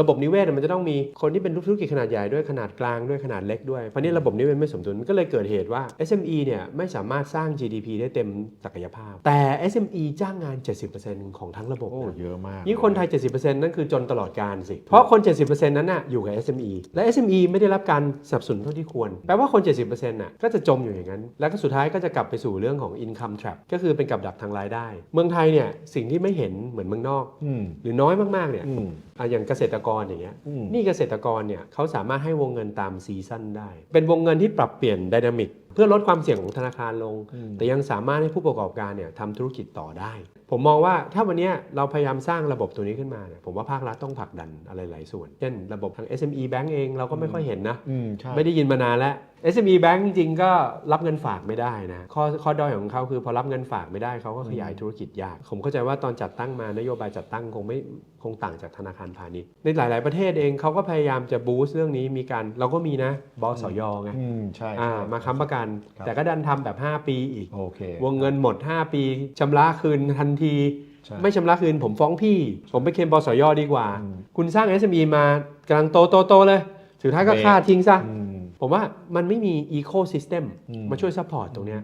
ระบบนิเวศมันจะต้องมีคนที่เป็นธุรกิจขนาดใหญ่ด้วยขนาดกลางด้วยขนาดเล็กด้วย เพราะนี่ระบบนิเวศไม่สมดุลมันก็เลยเกิดเหตุว่า SME เนี่ยไม่สามารถสร้าง GDP ได้เต็มศักยภาพ แต่ SME จ้างงาน 70%ของทั้งระบบโอ้นะเยอะมากยิ่งคนไทย 70%นั่นคือจนตลอดการสิ เพราะคน 70%นั้นน่ะอยู่กับ SME และ SME ไม่ได้รับการสนับสนุนเท่าที่ควร แปลว่าคน 70%น่ะก็จะจมอยู่อย่างนั้น แล้วก็สุดท้ายก็จะกลับไปสู่เรื่องของ income trap ก็คือเป็นกับดักทางรายได้ เมืองไทยเนี่ยสิ่งที่ไม่เห็นเหมือนเมืองนอกอืมหรือน้อยมากๆเนี่ย อืมอะอย่างเกษตรกรอย่างเงี้ยอืม นี่เกษตรกรเนี่ยเขาสามารถให้วงเงินตามซีซั่นได้ เป็นวงเงินที่ปรับเปลี่ยนไดนามิกเพื่อลดความเสี่ยงของธนาคารลง อืม แต่ยังสามารถให้ผู้ประกอบการเนี่ยทำธุรกิจต่อได้ ผมมองว่าถ้าวันเนี้ยเราพยายามสร้างระบบตัวนี้ขึ้นมาเนี่ยผมว่าภาครัฐต้องผลักดันอะไรหลายส่วน เช่นระบบทาง SME Bank เองเราก็ไม่ค่อยเห็นนะ อืมใช่ ไม่ได้ยินมานานแล้ว SME Bank จริงๆก็รับเงินฝากไม่ได้นะ ข้อข้อด้อยของเขาคือพอรับเงินฝากไม่ได้เขาก็ขยายธุรกิจยาก ผมเข้าใจว่าตอนจัดตั้งมานโยบายจัดตั้งคงไม่คงต่างจากธนาคารพาณิชย์ในหลาย ๆ ประเทศเองเขาก็พยายามจะบูสต์เรื่องนี้มีการเราก็มีนะบสยไงอืมใช่อ่าใช่มาค้ำประกันครับแต่ก็ดันทำแบบ 5 ปีอีก โอเควงเงินหมด 5 ปีชำระคืนทันทีใช่ไม่ชำระคืนผมฟ้องพี่ ผมไปเคลมบสยดีกว่าอืมคุณสร้าง SME มากำลังโตโตโตเลย สุดท้ายก็เบรกฆ่าทิ้งซะอืม ผมว่ามันไม่มีอีโค y ิสเต็มอืมมาช่วยซัพพอร์ตตรงเนี้ย